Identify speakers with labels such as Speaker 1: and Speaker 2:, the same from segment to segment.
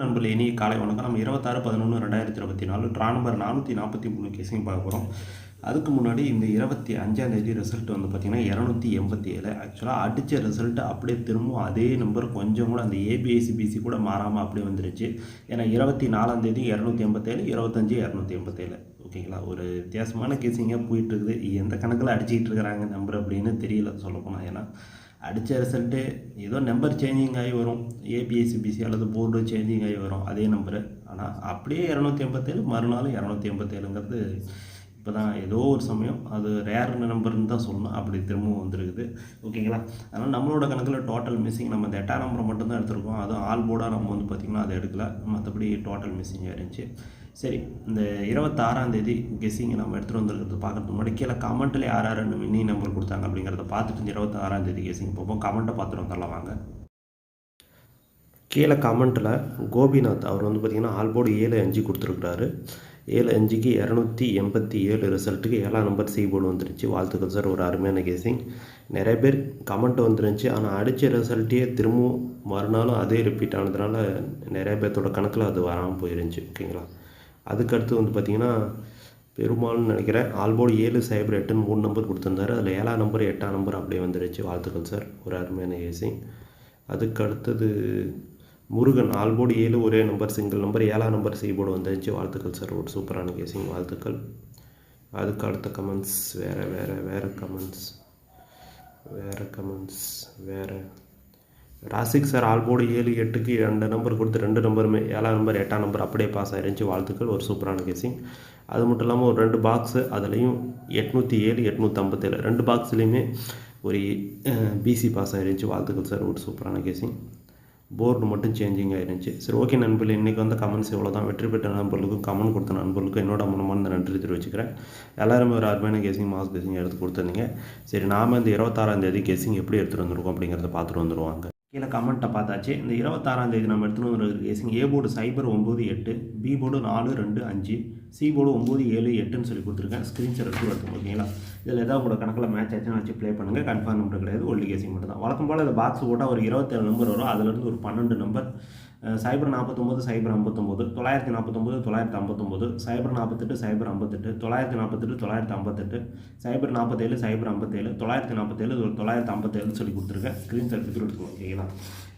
Speaker 1: நண்பர்கள் இனி காலை வணக்கம். நம்ம இருபத்தாறு பதினொன்று ரெண்டாயிரத்தி இருபத்தி நாலு ட்ரா நம்பர் நானூற்றி நாற்பத்தி மூணு கேஸையும் பார்க்க போகிறோம் அதுக்கு முன்னாடி இந்த இருபத்தி அஞ்சாம் தேதி ரிசல்ட் வந்து பார்த்திங்கன்னா இரநூத்தி எண்பத்தி ஏழு. ஆக்சுவலாக அடித்த ரிசல்ட் அப்படியே திரும்பவும் அதே நம்பர் கொஞ்சம் கூட அந்த ஏபிஎஸ்சிபிசி கூட மாறாமல் அப்படியே வந்துருச்சு. ஏன்னா இருபத்தி நாலாம் தேதி இரநூத்தி எண்பத்தேழு இருபத்தஞ்சி இரநூத்தி எண்பத்தேழு ஓகேங்களா? ஒரு வித்தியாசமான கேஸிங்காக போயிட்டு இருக்குது எந்த கணக்கில் அடிச்சிக்கிட்டு இருக்கிறாங்க நம்பர் அப்படின்னு தெரியல சொல்லப்போனால் ஏன்னா அடித்த ரிசல்ட்டு ஏதோ நம்பர் சேஞ்சிங் ஆகி வரும். ஏபிஎஸ்சிபிசி அல்லது போர்டு சேஞ்சிங் ஆகி வரும். அதே நம்பரு ஆனால் அப்படியே இரநூத்தி எண்பத்தேழு மறுநாள் இரநூத்தி எண்பத்தேழுங்கிறது இப்போ தான் ஏதோ ஒரு சமயம் அது ரேர் நம்பர்னு தான் சொல்லணும். அப்படி திரும்பவும் வந்திருக்குது. ஓகேங்களா? அதனால் நம்மளோட கணக்கில் டோட்டல் மிஸ்ஸிங் நம்ம இந்த எட்டாம் நம்பரை மட்டும்தான் எடுத்திருக்கோம். அதுவும் ஆல் போர்டாக நம்ம வந்து பார்த்திங்கன்னா அதை எடுக்கல. மற்றபடி டோட்டல் மிஸ்ஸிங்காக இருந்துச்சு. சரி இந்த இருபத்தாறாம் தேதி கெஸ்ஸிங் நம்ம எடுத்துகிட்டு வந்துருக்கிறது பார்க்குறதுக்கு முன்னாடி கீழே கமெண்ட்டில் யார் யார் மினி நம்பர் கொடுத்தாங்க அப்படிங்கிறத பார்த்துட்டு இந்த இருபத்தாறாம் தேதி கெஸ்ஸிங் போப்போம் கமெண்ட்டை பார்த்துட்டு வந்துடலாம் வாங்க. கீழே கமெண்ட்டில் கோபிநாத் அவர் வந்து பார்த்திங்கன்னா ஆல்போர்டு ஏழு அஞ்சு கொடுத்துருக்குறாரு. ஏழு அஞ்சுக்கு இரநூத்தி எண்பத்தி ஏழு ரிசல்ட்டுக்கு ஏழாம் நம்பர் சி போர்டு வந்துருச்சு. வாழ்த்துக்கள் சார் ஒரு அருமையான கேசிங் நிறைய பேர் கமெண்ட் வந்துருந்துச்சு. ஆனால் அடித்த ரிசல்ட்டே திரும்பவும் மறுநாளும் அதே ரிப்பீட் ஆனதுனால நிறைய பேர்த்தோட கணக்கில் அது வராமல் போயிருந்துச்சு. ஓகேங்களா அதுக்கடுத்து வந்து பார்த்திங்கன்னா பெருமாள்னு நினைக்கிறேன் ஆல்போர்டு ஏழு சைபர் எட்டுன்னு மூணு நம்பர் கொடுத்துருந்தாரு. அதில் ஏழாம் நம்பர் எட்டாம் நம்பர் அப்படியே வந்துருச்சு. வாழ்த்துக்கள் சார் ஒரு அருமையான கேசிங் அதுக்கு அடுத்தது முருகன் ஆல்போர்டு ஏழு ஒரே நம்பர் சிங்கிள் நம்பர் ஏழாம் நம்பர் சீபோர்டு வந்துருச்சு. வாழ்த்துக்கள் சார் ஒரு சூப்பரான கேசிங். வாழ்த்துக்கள். அதுக்கு அடுத்த கமெண்ட்ஸ் வேறு வேறு வேறு கமெண்ட்ஸ் வேறு கமெண்ட்ஸ் வேறு. ராசிக் சார் ஆல்போர்டு ஏழு எட்டுக்கு ரெண்டு நம்பர் கொடுத்து ரெண்டு நம்பருமே ஏழாம் நம்பர் எட்டாம் நம்பர் அப்படியே பாஸ் ஆயிருந்துச்சு. வாழ்த்துக்கள் ஒரு சூப்பரான கேசிங். அது மட்டும் இல்லாமல் ஒரு ரெண்டு பாக்ஸு அதுலேயும் எட்நூற்றி ஏழு எட்நூற்றம்பத்தேழு ரெண்டு பாக்ஸ்லேயுமே ஒரு பிசி பாஸ் ஆயிருந்துச்சு. வாழ்த்துக்கள் சார் ஒரு சூப்பரான கேசிங். போர்டு மட்டும் சேஞ்சிங் ஆயிருந்துச்சு. சரி ஓகே நண்பர்கள் இன்றைக்கி வந்து கமெண்ட்ஸ் இவ்வளோ தான் வெற்றி பெற்ற நண்பர்களுக்கும் கமெண்ட் கொடுத்த நண்பர்களுக்கும் என்னோட மனமார்ந்த நன்றி தெரிவிச்சுக்கிறேன். எல்லாருமே ஒரு அருமையான கேசிங் மாஸ் கேசிங் எடுத்து கொடுத்துருந்தீங்க. சரி நாம் இந்த இருபத்தாறாம் தேதி கேசிங் எப்படி எடுத்துகிட்டு வந்திருக்கோம் அப்படிங்கிறத பார்த்துட்டு வந்துருவாங்க. கீழே கமெண்ட்டை பார்த்தாச்சு. இந்த இருபத்தாறாம் தேதி நம்ம எடுத்துகிட்டு வந்து கேசிங் ஏ போர்டு சைபர் ஒம்பது எட்டு பி போர்டு நாலு ரெண்டு அஞ்சு சிபோர்டு ஒம்பது ஏழு எட்டுன்னு சொல்லி கொடுத்துருக்கேன். ஸ்க்ரீன்ஷாட் எடுத்து எடுத்து ஓகேங்களா? இதில் ஏதாவது உங்களோட கணக்கில் மேட்ச் ஆச்சுன்னா வச்சு ப்ளே பண்ணுங்கள் கன்ஃபார்ம் நம்பர் கிடையாது ஒல்லி கேசிங் மட்டும் தான் வழக்கம் போல் இந்த பாக்ஸ் போட்டால் ஒரு இருபத்தேழு நம்பர் வரும். அதுலேருந்து ஒரு பன்னெண்டு நம்பர் சைபர் நாற்பத்தொம்போது சைபர் ஐம்பத்தொம்போது தொள்ளாயிரத்தி நாற்பத்தொம்போது தொள்ளாயிரத்தி ஐம்பத்தொம்போது சைபர் நாற்பத்தெட்டு சைபர் ஐம்பத்தெட்டு தொள்ளாயிரத்தி நாற்பத்தெட்டு தொள்ளாயிரத்தி ஐம்பத்தெட்டு சைபர் நாற்பத்தேழு சைபர் ஐம்பத்தேழு தொள்ளாயிரத்தி நாற்பத்தேழு தொள்ளாயிரத்தி ஐம்பத்தேழு சொல்லி கொடுத்துருக்கேன். ஸ்க்ரீன் ஷாட் எடுத்து ஓகேங்களா?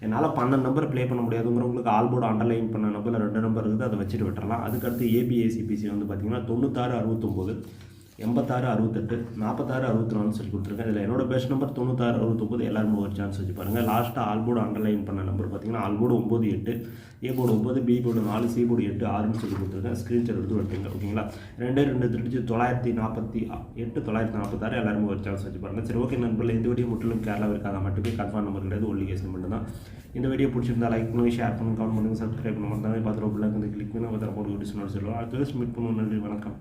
Speaker 1: என்னால் பன்னெண்டு நம்பர் ப்ளே பண்ண முடியாதுங்கிறவங்களுக்கு ஆல்போர்டு அண்டர்லைன் பண்ண நம்பரில் ரெண்டு நம்பர் இருக்குது அதை வச்சுட்டு விட்டுறலாம். அதுக்கடுத்து ஏபிஏசிபிசி வந்து பார்த்திங்கன்னா தொண்ணூத்தாறு அறுபத்தொம்போது. எண்பத்தாறு அறுபத்தெட்டு நாற்பத்தாறு அறுபத்தி நாலு சொல்லி கொடுத்துருக்கேன் இதில் என்னோட பெஸ்ட் நம்பர் தொண்ணூத்தாறு அறுபத்தொம்பது எல்லாருமே ஒரு சான்ஸ் வச்சு பாருங்கள் லாஸ்ட்டாக ஆல்போர்டு அண்டர்லைன் பண்ண நம்பர் பார்த்தீங்கன்னா ஆல்போர்டு ஒம்பது எட்டு ஏ போர்டு ஒம்பது பி போர்டு நாலு சி போர்டு எட்டு ஆறுன்னு சொல்லி கொடுத்துருக்கேன் ஸ்க்ரீன்ஷாட் எடுத்து விட்டுருங்க ஓகேங்களா ரெண்டே ரெண்டு திருச்சி தொள்ளாயிரத்தி நாற்பத்தி எட்டு தொள்ளாயிரத்தி நாற்பத்தாறு எல்லாருமே ஒரு சான்ஸ் வச்சு பாருங்கள் சரி ஓகே நண்பர்கள் இந்த வீடியோ முற்றிலும் இருக்காத மட்டுமே கன்ஃபார்ம் நம்பர் கிடையாது. ஒல்லி கேஸ் மட்டும் தான். இந்த வீடியோ பிடிச்சிருந்தா லைக் பண்ணுங்க ஷேர் பண்ணுங்க கமெண்ட் பண்ணுங்க சப்ஸ்கிரைப் பண்ண மாதிரி பிள்ளைங்க கிளிக் பண்ணி அதை வீடியோஸ் சொல்லுவோம் அடுத்த மீட் பண்ணுவோம். நன்றி வணக்கம்.